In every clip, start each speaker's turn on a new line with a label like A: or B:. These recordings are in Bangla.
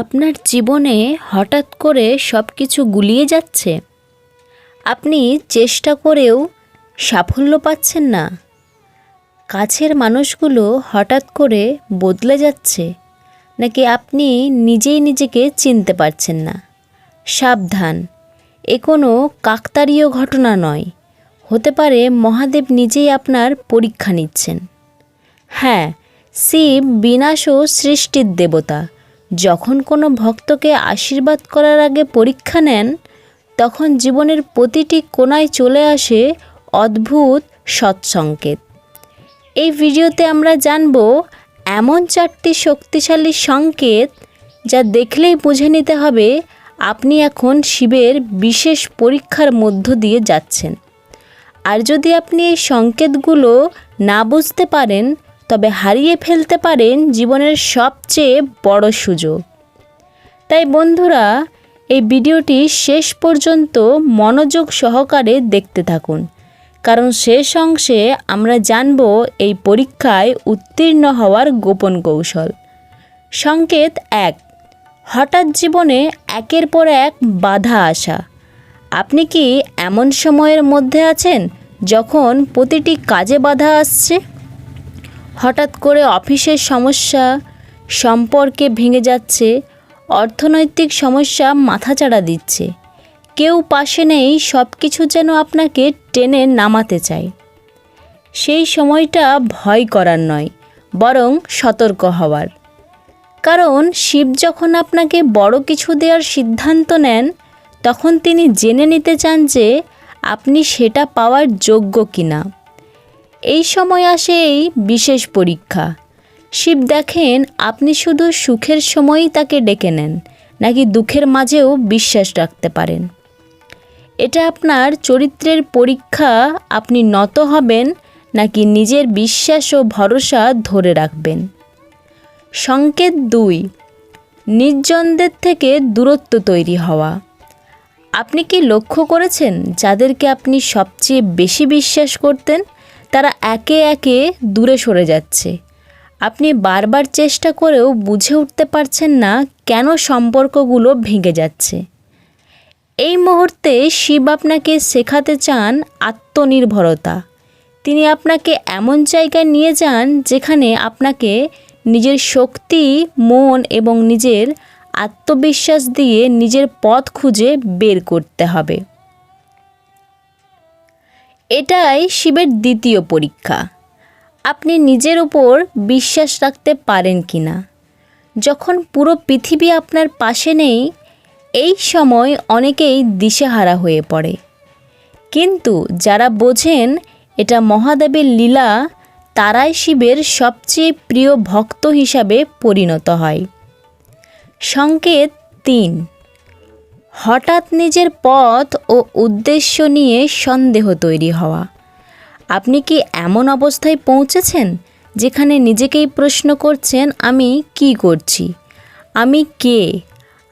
A: আপনার জীবনে হঠাৎ করে সব কিছু গুলিয়ে যাচ্ছে? আপনি চেষ্টা করেও সাফল্য পাচ্ছেন না। কাছের মানুষগুলো হঠাৎ করে বদলে যাচ্ছে। নাকি আপনি নিজেই নিজেকে চিনতে পারছেন না? সাবধান। এ কোনো কাকতারীয় ঘটনা নয়। হতে পারে মহাদেব নিজেই আপনার পরীক্ষা নিচ্ছেন। হ্যাঁ শিব বিনাশ ও সৃষ্টির দেবতা। যখন কোনো ভক্তকে আশীর্বাদ করার আগে পরীক্ষা নেন, তখন জীবনের প্রতিটি কোণায় চলে আসে অদ্ভুত সৎসংকেত। এই ভিডিওতে আমরা জানব এমন চারটি শক্তিশালী সংকেত যা দেখলেই বুঝে নিতে হবে আপনি এখন শিবের বিশেষ পরীক্ষার মধ্য দিয়ে যাচ্ছেন। আর যদি আপনি এই সংকেতগুলো না বুঝতে পারেন তবে হারিয়ে ফেলতে পারেন জীবনের সবচেয়ে বড় সুযোগ। তাই বন্ধুরা, এই ভিডিওটি শেষ পর্যন্ত মনোযোগ সহকারে দেখতে থাকুন। কারণ শেষ অংশে আমরা জানব এই পরীক্ষায় উত্তীর্ণ হওয়ার গোপন কৌশল। সংকেত এক, হঠাৎ জীবনে একের পর এক বাধা আসা। আপনি কি এমন সময়ের মধ্যে আছেন যখন প্রতিটি কাজে বাধা আসছে? হঠাৎ করে অফিসের সমস্যা সম্পর্কে ভেঙে যাচ্ছে, অর্থনৈতিক সমস্যা মাথাচাড়া দিচ্ছে। কেউ পাশে নেই সব কিছু যেন আপনাকে টেনে নামাতে চায়। সেই সময়টা ভয় করার নয়, বরং সতর্ক হওয়ার। কারণ শিব যখন আপনাকে বড় কিছু দেওয়ার সিদ্ধান্ত নেন, তখন তিনি জেনে নিতে চান যে আপনি সেটা পাওয়ার যোগ্য কিনা। এই সময় আসে এই বিশেষ পরীক্ষা। শিব দেখেন আপনি শুধু সুখের সময়ই তাকে ডেকে নেন, নাকি দুঃখের মাঝেও বিশ্বাস রাখতে পারেন। এটা আপনার চরিত্রের পরীক্ষা আপনি নত হবেন, নাকি নিজের বিশ্বাস ও ভরসা ধরে রাখবেন। সংকেত দুই, নির্জনদের থেকে দূরত্ব তৈরি হওয়া। আপনি কি লক্ষ্য করেছেন যাদেরকে আপনি সবচেয়ে বেশি বিশ্বাস করতেন? তারা একে একে দূরে সরে যাচ্ছে। আপনি বারবার চেষ্টা করেও বুঝে উঠতে পারছেন না কেন সম্পর্কগুলো ভেঙে যাচ্ছে। এই মুহূর্তে শিব আপনাকে শেখাতে চান আত্মনির্ভরতা। তিনি আপনাকে এমন জায়গায় নিয়ে যান যেখানে আপনাকে নিজের শক্তি, মন এবং নিজের আত্মবিশ্বাস দিয়ে নিজের পথ খুঁজে বের করতে হবে। এটাই শিবের দ্বিতীয় পরীক্ষা। আপনি নিজের উপর বিশ্বাস রাখতে পারেন কি না যখন পুরো পৃথিবী আপনার পাশে নেই, এই সময় অনেকেই দিশেহারা হয়ে পড়ে। কিন্তু যারা বোঝেন এটা মহাদেবের লীলা, তারাই শিবের সবচেয়ে প্রিয় ভক্ত হিসাবে পরিণত হয়। সংকেত তিন। হঠাৎ নিজের পথ ও উদ্দেশ্য নিয়ে সন্দেহ তৈরি হওয়া। আপনি কি এমন অবস্থায় পৌঁছেছেন যেখানে নিজেকেই প্রশ্ন করছেন, আমি কি করছি? আমি কে?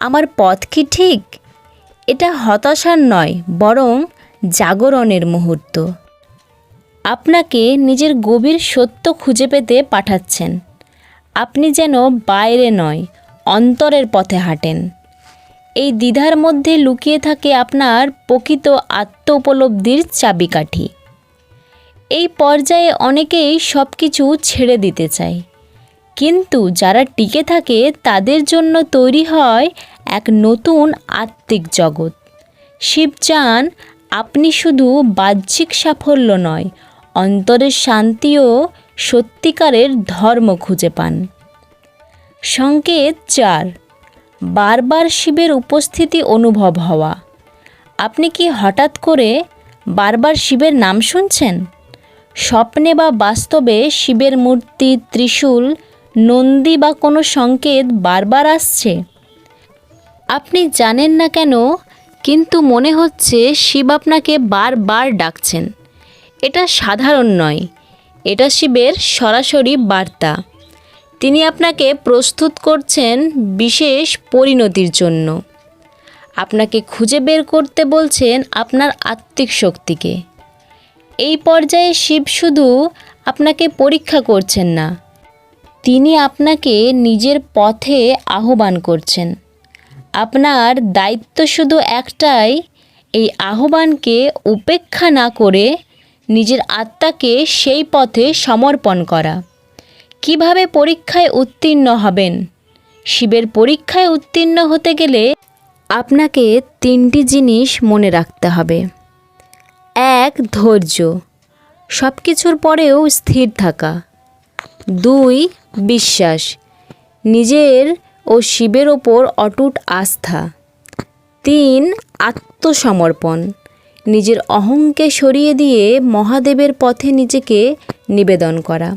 A: আমার পথ কি ঠিক? এটা হতাশার নয়, বরং জাগরণের মুহূর্ত। আপনাকে নিজের গভীর সত্য খুঁজে পেতে পাঠাচ্ছেন। আপনি যেন বাইরে নয়, অন্তরের পথে হাঁটেন। এই দ্বিধার মধ্যে লুকিয়ে থাকে আপনার প্রকৃত আত্ম উপলব্ধির চাবিকাঠি। এই পর্যায়ে অনেকেই সব কিছু ছেড়ে দিতে চায়। কিন্তু যারা টিকে থাকে, তাদের জন্য তৈরি হয় এক নতুন আত্মিক জগৎ। শিব চান আপনি শুধু বাহ্যিক সাফল্য নয়, অন্তরের শান্তি ও সত্যিকারের ধর্ম খুঁজে পান। সংকেত চার। বারবার শিবের উপস্থিতি অনুভব হওয়া। আপনি কি হঠাৎ করে বারবার শিবের নাম শুনছেন? স্বপ্নে বা বাস্তবে শিবের মূর্তি, ত্রিশূল, নন্দী বা কোনো সংকেত বারবার আসছে? আপনি জানেন না কেন, কিন্তু মনে হচ্ছে শিব আপনাকে বারবার ডাকছেন। এটা সাধারণ নয়। এটা শিবের সরাসরি বার্তা। তিনি আপনাকে প্রস্তুত করছেন বিশেষ পরিণতির জন্য। আপনাকে খুঁজে বের করতে বলছেন আপনার আত্মিক শক্তিকে। এই পর্যায়ে শিব শুধু আপনাকে পরীক্ষা করছেন না, তিনি আপনাকে নিজের পথে আহ্বান করছেন। আপনার দায়িত্ব শুধু একটাই, এই আহ্বানকে উপেক্ষা না করে নিজের আত্মাকে সেই পথে সমর্পণ করা। কীভাবে পরীক্ষায় উত্তীর্ণ হবেন? শিবের পরীক্ষায় উত্তীর্ণ হতে গেলে আপনাকে তিনটি জিনিস মনে রাখতে হবে। এক, ধৈর্য। সব কিছুর পরেও স্থির থাকা। দুই, বিশ্বাস। নিজের ও শিবের ওপর অটুট আস্থা। তিন, আত্মসমর্পণ। নিজের অহংকে সরিয়ে দিয়ে মহাদেবের পথে নিজেকে নিবেদন করা।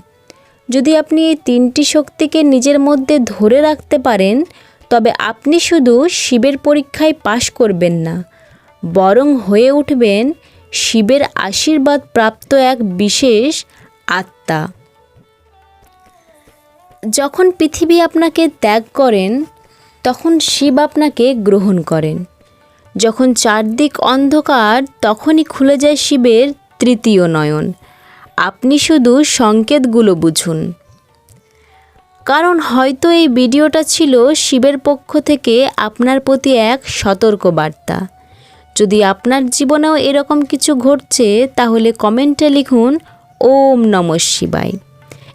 A: যদি আপনি এই তিনটি শক্তিকে নিজের মধ্যে ধরে রাখতে পারেন, তবে আপনি শুধু শিবের পরীক্ষায় পাশ করবেন না, বরং হয়ে উঠবেন শিবের আশীর্বাদ প্রাপ্ত এক বিশেষ আত্মা। যখন পৃথিবী আপনাকে ত্যাগ করেন, তখন শিব আপনাকে গ্রহণ করেন। যখন চারদিক অন্ধকার, তখনই খুলে যায় শিবের তৃতীয় নয়ন। আপনি শুধু সংকেতগুলো বুঝুন। কারণ হয়তো এই ভিডিওটা ছিল শিবের পক্ষ থেকে আপনার প্রতি এক সতর্ক বার্তা যদি আপনার জীবনেও এরকম কিছু ঘটছে, তাহলে কমেন্টে লিখুন, ওম নম শিবায়।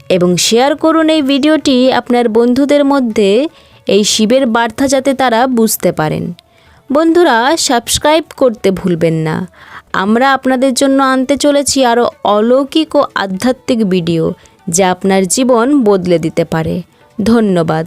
A: এবং শেয়ার করুন এই ভিডিওটি আপনার বন্ধুদের মধ্যে এই শিবের বার্তা যাতে তারা বুঝতে পারেন। বন্ধুরা, সাবস্ক্রাইব করতে ভুলবেন না। আমরা আপনাদের জন্য আনতে চলেছি আরও অলৌকিক ও আধ্যাত্মিক ভিডিও যা আপনার জীবন বদলে দিতে পারে। ধন্যবাদ।